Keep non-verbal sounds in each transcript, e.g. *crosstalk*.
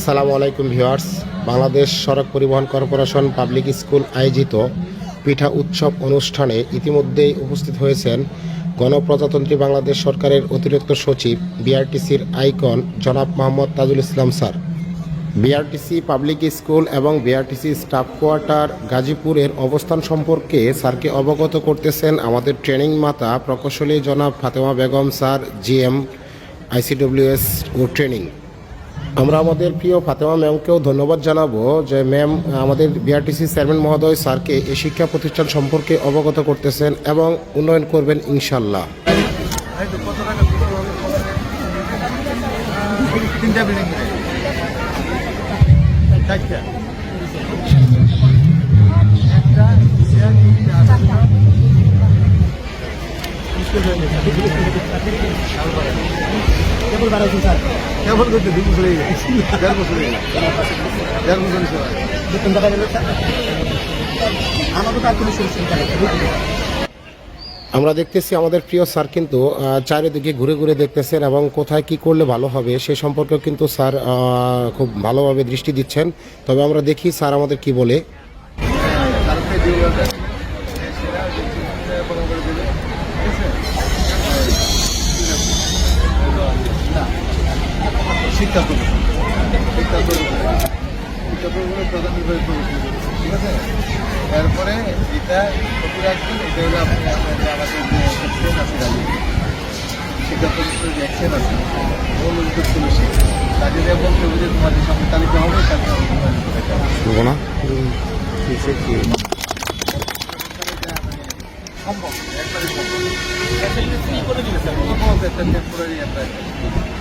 আসসালামু আলাইকুম ভিউয়ার্স। বাংলাদেশ সড়ক পরিবহন কর্পোরেশন পাবলিক স্কুল আয়োজিত পিঠা উৎসব অনুষ্ঠানে ইতিমধ্যেই উপস্থিত হয়েছেন গণপ্রজাতন্ত্রী বাংলাদেশ সরকারের অতিরিক্ত সচিব, বিআরটিসির আইকন জনাব Mohammad Tajul Islam sir. BRTC public school এবং বিআরটিসি স্টাফ কোয়ার্টার গাজীপুরের অবস্থান সম্পর্কে স্যারকে অবগত করতেছেন আমাদের ট্রেনিং মাতা প্রকৌশলী জনাব Fatema Begum sir, GM, ICWS ও ট্রেনিং। আমরা আমাদের প্রিয় ফাতেমা ম্যামকেও ধন্যবাদ জানাব যে ম্যাম আমাদের বিআরটিসি চেয়ারম্যান মহোদয় স্যারকে এই শিক্ষা প্রতিষ্ঠান সম্পর্কে অবগত করতেছেন এবং উন্নয়ন করবেন ইনশাল্লাহ একটা *laughs* কেবল বারো স্যার। কেবল করতে দু বছর হয়ে গেছে। দেড় বছর হয়ে গেছে। দেড় বছর হয়েছে। বেতন টাকা দিল আমাকে তার কোনো সুবিধা আমরা দেখতেছি আমাদের প্রিয় স্যার কিন্তু চারিদিকে ঘুরে ঘুরে দেখতেছেন এবং কোথায় কি করলে ভালো হবে সে সম্পর্কে কিন্তু স্যার খুব ভালোভাবে দৃষ্টি দিচ্ছেন। তবে আমরা দেখি স্যার আমাদের কি বলে। শিক্ষা প্রতিষ্ঠানের প্রধান নির্বাহী ঠিক আছে? এরপরে এটা কপি রাখবেন এটা হলো আপনি আমাদের যে অ্যাকশন আছে শিক্ষা প্রতিষ্ঠানের যে অ্যাকশন আছে মূল উদ্যোগ তুলেছে তাদের বলতে হবে যে তোমাদের সামনে তালিকা হবে তাকে সম্ভব। একবারে সম্ভব। একটা করে দিলে স্যার কোনো একটা টেম্পোরারি একটা তারপরে রিনোভেশন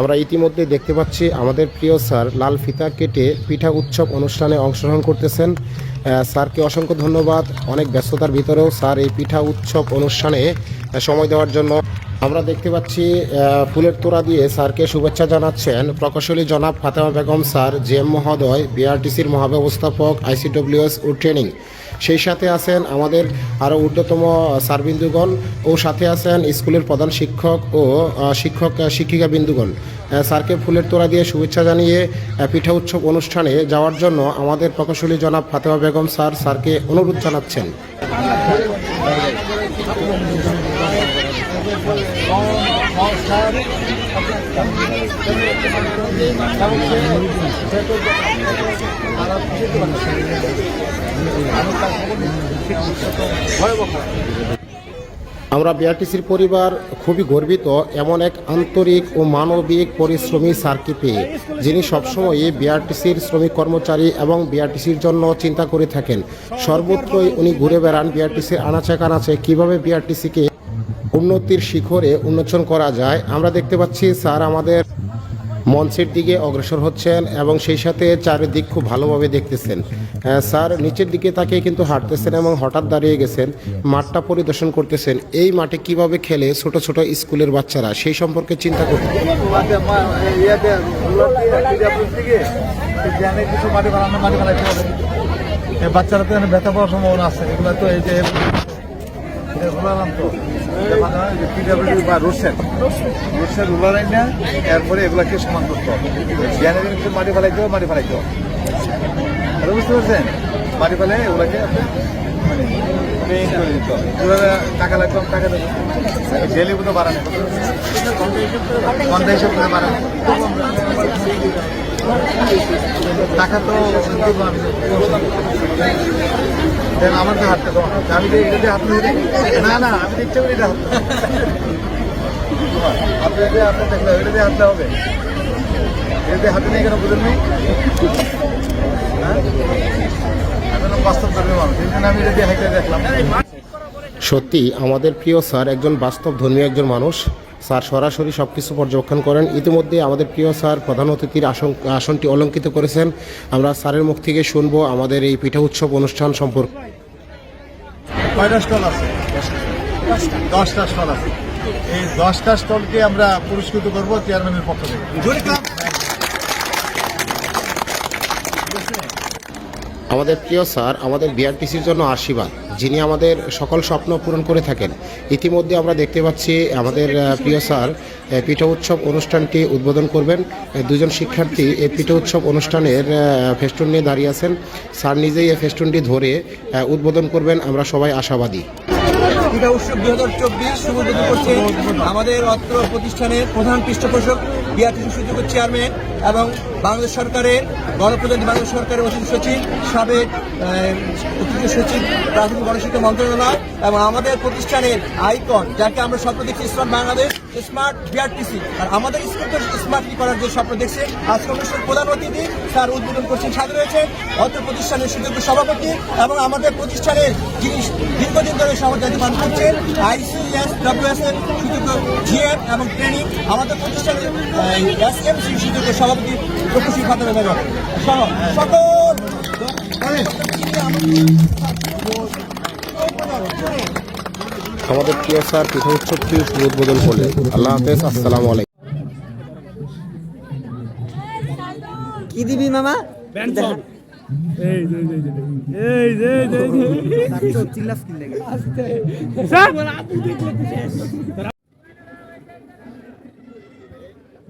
আমরা ইতিমধ্যে দেখতে পাচ্ছি আমাদের প্রিয় স্যার লাল ফিতা কেটে পিঠা উৎসব অনুষ্ঠানে অংশগ্রহণ করতেছেন। স্যারকে অসংখ্য ধন্যবাদ। অনেক ব্যস্ততার ভিতরেও স্যার এই পিঠা উৎসব অনুষ্ঠানে সময় দেওয়ার জন্য। আমরা দেখতে পাচ্ছি ফুলের তোড়া দিয়ে স্যারকে শুভেচ্ছা জানাচ্ছেন প্রকৌশলী জনাব ফাতেমা বেগম স্যার, জেএম মহোদয়, বিআরটিসির মহাব্যবস্থাপক, আইসিডব্লিউএস ও ট্রেনিং। সেই সাথে আছেন আমাদের আরও ঊর্ধ্বতম সারবিন্দুগণ ও সাথে আছেন স্কুলের প্রধান শিক্ষক ও শিক্ষক শিক্ষিকা বিন্দুগণ। স্যারকে ফুলের তোড়া দিয়ে শুভেচ্ছা জানিয়ে পিঠা উৎসব অনুষ্ঠানে যাওয়ার জন্য আমাদের প্রকৌশলী জনাব ফাতেমা বেগম স্যার স্যারকে অনুরোধ জানাচ্ছেন। আমরা বিআরটিসির পরিবার খুবই গর্বিত এমন এক আন্তরিক ও মানবিক পরিশ্রমী স্যারকে পেয়ে, যিনি সবসময়ই বিআরটিসির শ্রমিক কর্মচারী এবং বিআরটিসির জন্য চিন্তা করে থাকেন। সর্বত্রই উনি ঘুরে বেড়ান বিআরটিসির আনাচে কানাচে কীভাবে বিআরটিসিকে উন্নতির শিখরে উন্মোচন করা যায়। আমরা দেখতে পাচ্ছি স্যার আমাদের মঞ্চের দিকে অগ্রসর হচ্ছেন এবং সেই সাথে চারিদিক খুব ভালোভাবে দেখতেছেন। স্যার নিচের দিকে তাকে কিন্তু হাঁটতেছেন এবং হঠাৎ দাঁড়িয়ে গেছেন, মাঠটা পরিদর্শন করতেছেন। এই মাঠে কীভাবে খেলে ছোট ছোট স্কুলের বাচ্চারা, সেই সম্পর্কে চিন্তা এই বাচ্চারা তো ব্যথা পাওয়ার সম্ভাবনা আছে। এগুলো তো এই যে এরপরে এগুলাকে সমান করতে হবে। মাটি ফেলাইতে হবে, মাটি ফেলাইতে হবে। বুঝতে পারছেন? মাটি ফেলে এগুলাকে আপনি মানে টাকা লাগবে টাকা দেবো ডেলি মতো বাড়ানো হিসেব টাকা তো দেন আমার তো হাতটা তোমার আমি যে এটা হাত না না, আমি দেখতে পারি এটা হাত আপনি দেখলে এটা দিয়ে হাতটা হবে। এটা হাতে নিয়ে কেন বুঝেন নেই? হ্যাঁ? বাস্তব ধর্মী মানুষ, এই জন্য আমি এটা দিয়ে হাইটে দেখলাম। সত্যি আমাদের প্রিয় স্যার একজন বাস্তব ধর্মীয় একজন মানুষ। স্যার সরাসরি সব কিছু পর্যবেক্ষণ করেন। ইতিমধ্যে আমাদের প্রিয় স্যার প্রধান অতিথির আসন আসনটি অলঙ্কিত করেছেন। আমরা স্যারের মুখ থেকে শুনব আমাদের এই পিঠা উৎসব অনুষ্ঠান সম্পর্কে। কয়টা স্টল আছে? দশটা স্টল আছে। এই দশটা স্টলকে আমরা পুরস্কৃত করব চেয়ারম্যানের পক্ষ থেকে। আমাদের প্রিয় স্যার, আমাদের বিআরটিসির জন্য আশীর্বাদ। যিনি আমাদের সকল স্বপ্ন পূরণ করে থাকেন। ইতিমধ্যে আমরা দেখতে পাচ্ছি, আমাদের প্রিয় স্যার পিঠা উৎসব অনুষ্ঠানটি উদ্বোধন করবেন। দুজন শিক্ষার্থী এই পিঠা উৎসব অনুষ্ঠানের ফেস্টুন নিয়ে দাঁড়িয়ে আছেন। স্যার নিজেই এই ফেস্টুনটি ধরে উদ্বোধন করবেন। আমরা সবাই আশাবাদী। উৎসব দুই হাজার চব্বিশ আমাদের অত্র প্রতিষ্ঠানের প্রধান পৃষ্ঠপোষক বিআরটিসি সুযোগের চেয়ারম্যান এবং বাংলাদেশ সরকারের গণপ্রজাতন্ত্রী বাংলাদেশ সরকারের অতিথি সচিব, সাবেক অতিথি সচিব, প্রাথমিক গণশিক্ষা মন্ত্রণালয় এবং আমাদের প্রতিষ্ঠানের আইকন, যাকে আমরা স্বপ্ন দেখছি স্মার্ট বাংলাদেশ স্মার্ট বিআরটিসি আর আমাদের স্কুল স্মার্টলি করার যে স্বপ্ন দেখছে, আজকে অনুষ্ঠানের প্রধান অতিথি স্যার উদ্বোধন করছেন, সাথে রয়েছে অত্র প্রতিষ্ঠানের সুযোগ্য সভাপতি এবং আমাদের প্রতিষ্ঠানের যিনি দীর্ঘদিন ধরে সভাপতি পালন করছেন আইসিএস ডাব্লিউএস এর সুযোগ্য জিএম এবং ট্রেনিং আমাদের প্রতিষ্ঠানের এস এম সি সুযোগ্য সভাপতি প্রকৌশী ফাতেমা বেগম সহ সকল আমাদের প্রিয় স্যার পিঠা উৎসবটি উদ্বোধন করলেন আল্লাহ হাফেজ আসসালামু আলাইকুম। কি দিবি মামা?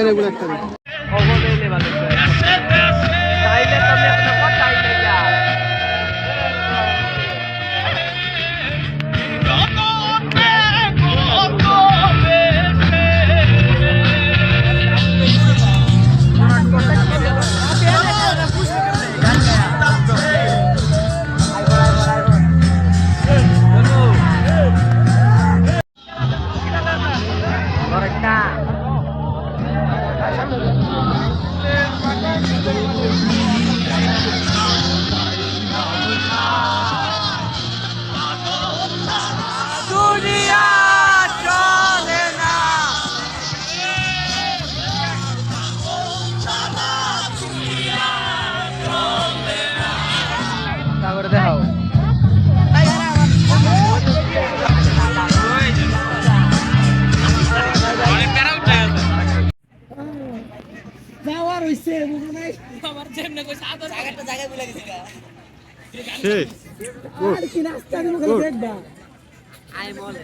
Nereye bırakalım? দিছে বুঝো নাই। আমার যেমনে কইছে আদর জায়গাটা জায়গা বলে গেছে শেষ আর কি রাস্তা দিব দেখবা। আই মলে